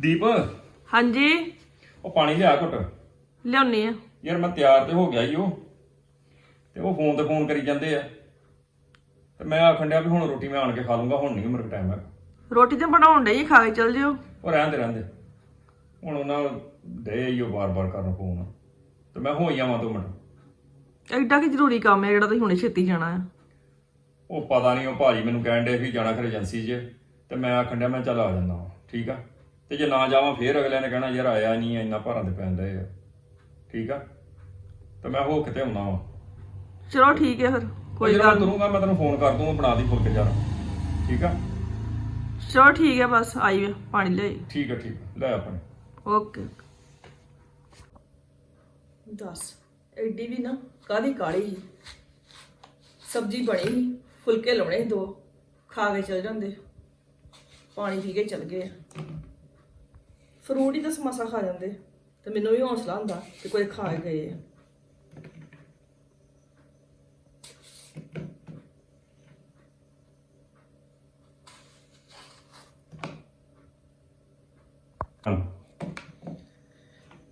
ਦੀਪ? ਹਾਂਜੀ। ਉਹ ਪਾਣੀ ਲਿਆ ਘੁੱਟ। ਲਿਆਉਣੀ ਆ। ਯਾਰ ਮੈਂ ਤਿਆਰ ਤੇ ਹੋ ਗਿਆ ਈ ਉਹ ਤੇ ਉਹ ਫੋਨ ਤੇ ਫੋਨ ਕਰੀ ਜਾਂਦੇ ਆ। ਤੇ ਮੈਂ ਆਖਣ ਡਿਆ ਵੀ ਹੁਣ ਰੋਟੀ ਮੈਂ ਆਣ ਕੇ ਖਾ ਲੂੰਗਾ ਹੁਣ ਨਹੀਂ ਮੇਰੇ ਕੋਲ ਟਾਈਮ ਹੈ ਰੋਟੀ ਤੇ ਬਣਾਉਣ ਡਈ ਖਾ ਕੇ ਚਲ ਜਿਓ। ਉਹ ਰਹਿੰਦੇ ਰਹਿੰਦੇ ਹੁਣ ਉਹਨਾਂ ਦੇ ਹੀ ਉਹ ਬਾਰ-ਬਾਰ ਕਰਨ ਫੋਨ। ਤੇ ਮੈਂ ਹੋਈ ਆਵਾਂ ਦੋ ਮਿੰਟ। ਐਡਾ ਕੀ ਜ਼ਰੂਰੀ ਕੰਮ ਹੈ ਜਿਹੜਾ ਤੁਸੀਂ ਹੁਣੇ ਛੇਤੀ ਜਾਣਾ ਆ? ਉਹ ਪਤਾ ਨਹੀਂ ਉਹ ਭਾਜੀ ਮੈਨੂੰ ਕਹਿਣ ਡੇ ਵੀ ਜਾਣਾ ਫਿਰ ਏਜੰਸੀ 'ਚ। ਤੇ ਮੈਂ ਆਖਣ ਡਿਆ ਮੈਂ ਚੱਲ ਆ ਜਾਂਦਾ ਠੀਕ ਆ? ਤੇ ਜੇ ਨਾ ਜਾਵਾਂ ਫੇਰ ਅਗਲੇ ਨੇ ਕਹਿਣਾ ਯਾਰ ਆਇਆ ਨਹੀਂ ਇੰਨਾ ਭਾਰਾਂ ਤੇ ਪੈਂਦਾ ਆ। ਠੀਕ ਆ? ਤੇ ਮੈਂ ਹੋ ਕਿਤੇ ਆਉਣਾ ਵਾ। ਚਲੋ ਠੀਕ ਹੈ ਫਿਰ ਕੋਈ ਗੱਲ ਮੈਂ ਤੁਰੂੰਗਾ ਮੈਂ ਤੈਨੂੰ ਫੋਨ ਕਰ ਦੂੰਗਾ ਬਣਾ ਦੀ ਫੁਲਕੇ ਜਰਾ ਠੀਕ ਆ। ਚਲੋ ਠੀਕ ਹੈ ਬਸ ਆਈ ਵੇ ਪਾਣੀ ਲੈ ਠੀਕ ਆ ਠੀਕ ਆ, ਲੈ ਆਪਣੇ। ਓਕੇ। ਦੱਸ ਐਡੀ ਵੀ ਨਾ ਕਾਦੀ ਕਾਲੀ ਸੀ? ਸਬਜ਼ੀ ਬਣੀ ਸੀ ਫੁਲਕੇ ਲਾਉਣੇ ਸੀ ਦੋ ਖਾ ਕੇ ਚਲ ਜਾਂਦੇ। ਪਾਣੀ ਪੀ ਕੇ ਚਲ ਗਏ ਆ। ਫਰੂਟ ਹੀ ਤਾਂ ਸਮੋਸਾ ਖਾ ਜਾਂਦੇ। ਤੇ ਮੈਨੂੰ ਵੀ ਹੌਸਲਾ ਹੁੰਦਾ ਕਿ ਕੋਈ ਖਾ ਕੇ ਗਏ ਆ।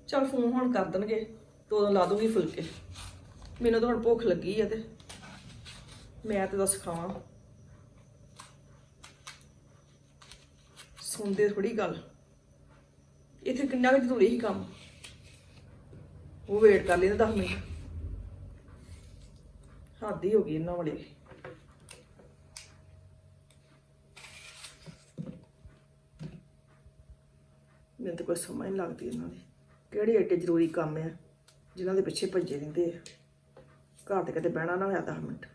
ਚਲ ਫੋਨ ਹੁਣ ਕਰ ਦੇਣਗੇ ਤੇ ਉਦੋਂ ਲਾ ਦੂੰਗੀ ਫੁਲਕੇ। ਮੈਨੂੰ ਤਾਂ ਹੁਣ ਭੁੱਖ ਲੱਗੀ ਆ ਤੇ ਮੈਂ ਤੇ ਦੱਸ ਖਾਵਾਂ। ਸੁਣਦੇ ਥੋੜੀ ਗੱਲ। ਇੱਥੇ ਕਿੰਨਾ ਕੁ ਜ਼ਰੂਰੀ ਸੀ ਕੰਮ? ਉਹ ਵੇਟ ਕਰ ਲੈਂਦਾ 10 ਮਿੰਟ। ਹੱਦ ਹੀ ਹੋ ਗਈ ਇਹਨਾਂ ਵਾਲੀ। ਮੈਨੂੰ ਤਾਂ ਕੋਈ ਸਮਝ ਨਹੀਂ ਲੱਗਦੀ ਇਹਨਾਂ ਦੀ। ਕਿਹੜੇ ਏਡੇ ਜ਼ਰੂਰੀ ਕੰਮ ਆ, ਜਿਨ੍ਹਾਂ ਦੇ ਪਿੱਛੇ ਭੱਜੇ ਰਹਿੰਦੇ ਆ। ਘਰ ਤੇ ਕਿਤੇ ਬਹਿਣਾ ਨਾ ਹੋਇਆ 10 ਮਿੰਟ।